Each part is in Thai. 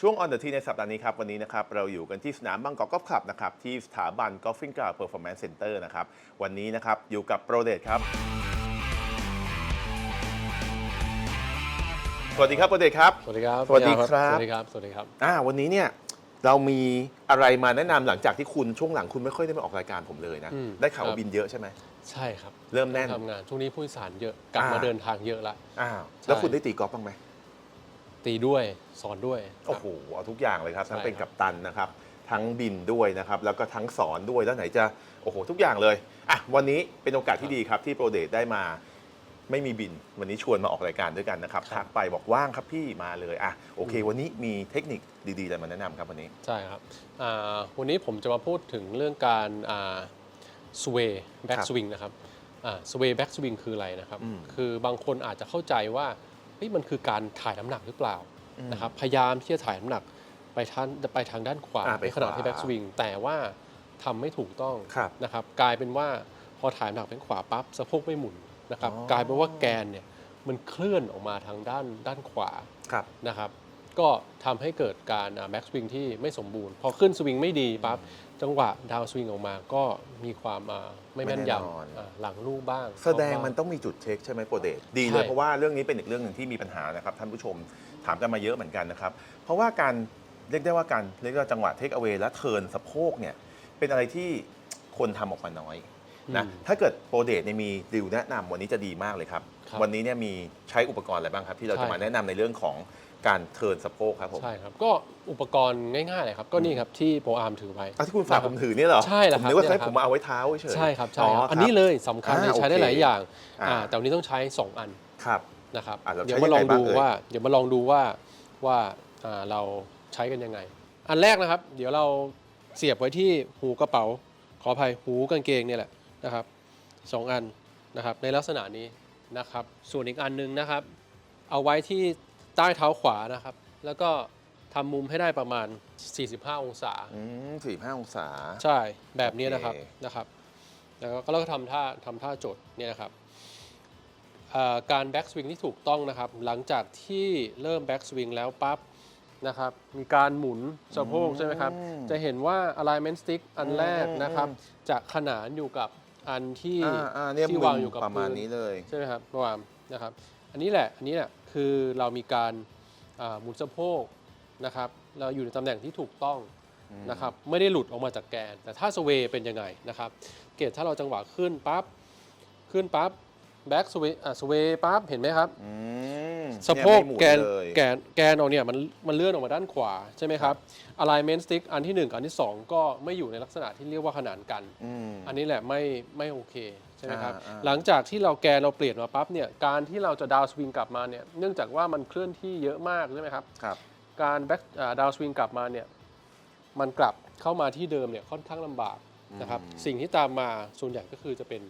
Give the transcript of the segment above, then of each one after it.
ช่วง On the Tee ในสัปดาห์นี้ครับ วันนี้นะครับ เราอยู่กันที่สนามบางกอกกอล์ฟคลับนะครับ ที่สถาบัน Golfing Ground Performance Center นะครับ วันนี้นะครับ อยู่กับโปรเดตครับ สวัสดีครับโปรเดตครับ สวัสดีครับสวัสดีพี่อาครับ สวัสดีครับ สวัสดีครับ อ่า วันนี้เนี่ย เรามีอะไรมาแนะนำหลังจากที่คุณช่วงหลังคุณไม่ค่อยได้มาออกรายการผมเลยนะอืมได้ข่าวครัว่าบบินเยอะใช่ไหมใช่ครับ เริ่มแน่นทำงานช่วงนี้ผู้โดยสารเยอะ กลับอ่ามมาเดินทางเยอะละอ้าวใช่แล้วคุณได้ตีกอล์ฟบ้างไหม ตีด้วยสอนด้วย โอ้โหเอาทุกอย่างเลยครับ ทั้งใช่เป็นครักับปตันนะครับ ทั้งบินด้วยนะครับ แล้วก็ทั้งสอนด้วยแล้วไหนจะโอ้โหทุกอย่างเลยอะวันนี้เป็นโอกาสที่ดีครับที่โปรเดตได้มาไม่มีบิน วันนี้ชวนมาออกรายการด้วยกันนะครับทักไปบอกว่างครับพี่มาเลยอะโอเค วันนี้มีเทคนิคดีๆอะไรมาแนะนำครับวันนี้ใช่ครับอ่าวันนี้ผมจะมาพูดถึงเรื่องการสเวย์แบ็กครับสวิงนะครับสเวย์แบ็กสวิงคืออะไรนะครับอืมคือบางคนอาจจะเข้าใจว่าเฮ้ยมันคือการถ่ายน้ำหนักหรือเปล่าอืมนะครับพยายามที่จะถ่ายน้ำหนักไปทางไปทางด้านขวาอ่าไปในขณะที่ขวาแบ็กสวิงแต่ว่าทำไม่ถูกต้องครับนะครับกลายเป็นว่าพอถ่ายน้ำหนักไปขวาปั๊บสะโพกไม่หมุนนะครับอ๋อ กลายเป็นว่าแกนเนี่ยมันเคลื่อนออกมาทางด้านด้านขวา ครับ นะครับ ก็ทำให้เกิดการแบ็กสวิงที่ไม่สมบูรณ์ พอขึ้นสวิงไม่ดีปั๊บจังหวะดาวสวิงออกมาก็มีความอ่าไม่แม่นไม่แน่นอนยำอ่าหลังลูกบ้างแสดงเข้าบ้ามันต้องมีจุดเช็คใช่ไหมโปรเดตดีเลยใช่เพราะว่าเรื่องนี้เป็นอีกเรื่องหนึ่งที่มีปัญหานะครับท่านผู้ชมถามกันมาเยอะเหมือนกันนะครับ เพราะว่าการเรียกได้ว่าการเรียกว่าจังหวะเทคเอา a y และเทิร์นสะโพกเนี่ยเป็นอะไรที่คนทำออกมาน้อย นะอืมถ้าเกิดโปรเดตเนี่ยมีดิวแนะนำวันนี้จะดีมากเลยครับ ครับ วันนี้เนี่ยมีใช้อุปกรณ์อะไรบ้างครับ ที่เราใช่จะมาแนะนำในเรื่องของการเทิร์นสะโพกครับผมใช่ครับ ก็อุปกรณ์ง่ายๆเลยครับ ก็นี่ครับที่โปรอาร์มถือไว้ เอาที่คุณฝากผมถือเนี่ยเหรอใช่แหละผมครับนึกว่าเนี่ยใช้ครับผมมาเอาไว้เท้าเฉยๆใช่ครับใช่ครับครับอันนี้เลยสำคัญเลยอ่าใช้ได้โอเคหลายอย่างอ่า อ่าแต่วันนี้ต้องใช้ 2 อันครับ นะครับ อะเราเดี๋ยวใช้มาลองยังไงบ้างดูเอ่ย ว่า เดี๋ยวมาลองดูว่าว่าอ่าเราใช้กันยังไง อันแรกนะครับ เดี๋ยวเราเสียบไว้ที่หูกระเป๋า ขออภัยหูกางเกงเนี่ยแหละ นะครับสองอันนะครับในลักษณะนี้นะครับส่วนอีกอันหนึงนะครับ เอาไว้ที่ใต้เท้าขวานะครับ แล้วก็ทำมุมให้ได้ประมาณ 45 องศาอืมสี่ห้าองศา ใช่แบบนี้นะครับโอเค นะครับ แล้วก็เราก็ทำท่าทำท่าจดเนี่ยนะครับเอ่อการแบ็กสวิงที่ถูกต้องนะครับ หลังจากที่เริ่มแบ็กสวิงแล้วปั๊บนะครับ มีการหมุนสะโพกใช่ไหมครับ จะเห็นว่า alignment stick อันแรกนะครับ จะขนานอยู่กับ อันที่อ่าอ่าเนี่ยที่มุวางมอยู่กับประมาณพื้นนี้เลย ใช่ไหมครับประมาณนะครับ อันนี้แหละอันนี้แหละคือเรามีการอ่าหมุนสะโพกนะครับเราอยู่ในตำแหน่งที่ถูกต้องนะครับไม่ได้หลุดออกมาจากแกน แต่ถ้าสเวย์เป็นยังไงนะครับ เกตถ้าเราจังหวะขึ้นปั๊บขึ้นปั๊บแบ็กสเวย์อะสเวย์ปั๊บเห็นไหมครับ อืม สะโพกเนี่ยไม่หมุนแกนเลย แกนแกนเราเนี่ยมันมันเลื่อนออกมาด้านขวาใช่ไหมครับ alignment stick อันที่หนึ่งกับอันที่สองก็ไม่อยู่ในลักษณะที่เรียกว่าขนานกัน อืม อันนี้แหละไม่ไม่โอเคใช่ไหมครับ อ่าอ่า หลังจากที่เราแกนเราเปลี่ยนมาปั๊บเนี่ยการที่เราจะดาวสวิงกลับมาเนี่ยเนื่องจากว่ามันเคลื่อนที่เยอะมากใช่ไหมครับ ครับ การแบ็กดาวสวิงกลับมาเนี่ยมันกลับเข้ามาที่เดิมเนี่ยค่อนข้างลำบากนะครับ อืม สิ่งที่ตามมาส่วนใหญ่ก็คือจะเป็น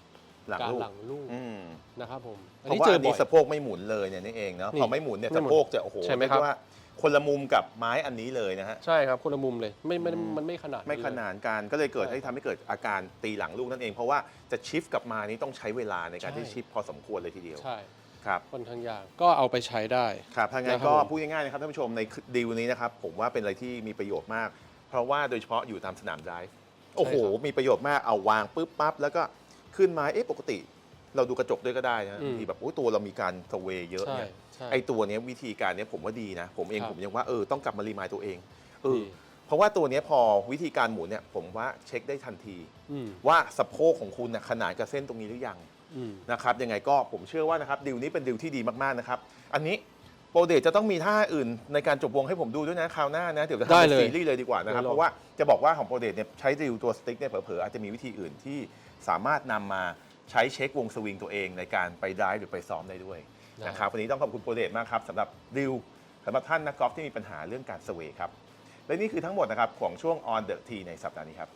หลังการลูกหลังลูกอืมนะครับผมอันเพราะนี้ว่าเจออันบ่นี้อยสะโพกไม่หมุนเลยเนี่ยนี่เองเนาะนี่พอไม่หมุนเนี่ยไม่สะหมุนโพกจะโอ้โหใช่ไหมเรียกครับว่าคนละมุมกับไม้อันนี้เลยนะฮะใช่ครับคนละมุมเลยไม่ไม่อืมมันไม่ขนาดไม่ขเลยนานกันก็เลยเกิดใช่ให้ทำให้เกิดอาการตีหลังลูกนั่นเองเพราะว่าจะชิฟกลับมานี่ต้องใช้เวลาในการใช่ที่ชิฟพอสมควรเลยทีเดียวใช่ครับค่อนข้างยากก็เอาไปใช้ได้ครับถ้างั้นนะครับก็ผมพูดง่ายๆนะครับท่านผู้ชมในดีลนี้นะครับผมว่าเป็นอะไรที่มีประโยชน์มาก เพราะว่าโดยเฉพาะอยู่ตามสนามไดฟ์โอ้โห มีประโยชน์มากเอาวางปุ๊บปั๊บแล้วก็ ขึ้นมาเอ๊ะปกติ เราดูกระจกด้วยก็ได้นะบางทีแบบโอ้ยตัวเรามีการสเวย์เยอะใช่เนี่ยใช่ ไอตัวเนี้ยวิธีการเนี้ยผมว่าดีนะ ผมเองครับ ผมยังว่าเออต้องกลับมารีมายตัวเองเออดีเพราะว่าตัวเนี้ยพอวิธีการหมุนเนี่ยผมว่าเช็คได้ทันที อืมว่าสะโพกของคุณน่ะขนาดกับเส้นตรงนี้หรือยัง อืม นะครับยังไงก็ผมเชื่อว่านะครับดิวนี้เป็นดิวที่ดีมากๆนะครับ อันนี้โปรเดตจะต้องมีท่าอื่นในการจบวงให้ผมดูด้วยนะคราวหน้านะเดี๋ยวจะทำได้เป็นเลยซีรีส์เลยดีกว่านะครับ เดี๋ยวลอง เพราะว่าจะบอกว่าของโปรเดตเนี่ยใช้ดิวตัวสติ๊กเนี่ยเผลอๆอาจจะมีวิธีอื่นที่ สามารถนำมาใช้เช็ควงสวิงตัวเองในการไปได้หรือไปซ้อมได้ด้วยนะครับวันนี้ต้องขอบคุณโปรเดตมากครับสำหรับดิวสำหรับท่านนักกอล์ฟที่มีปัญหาเรื่องการสเวย์ครับและนี่คือทั้งหมดนะครับของช่วง On the Tee ในสัปดาห์นี้ครับ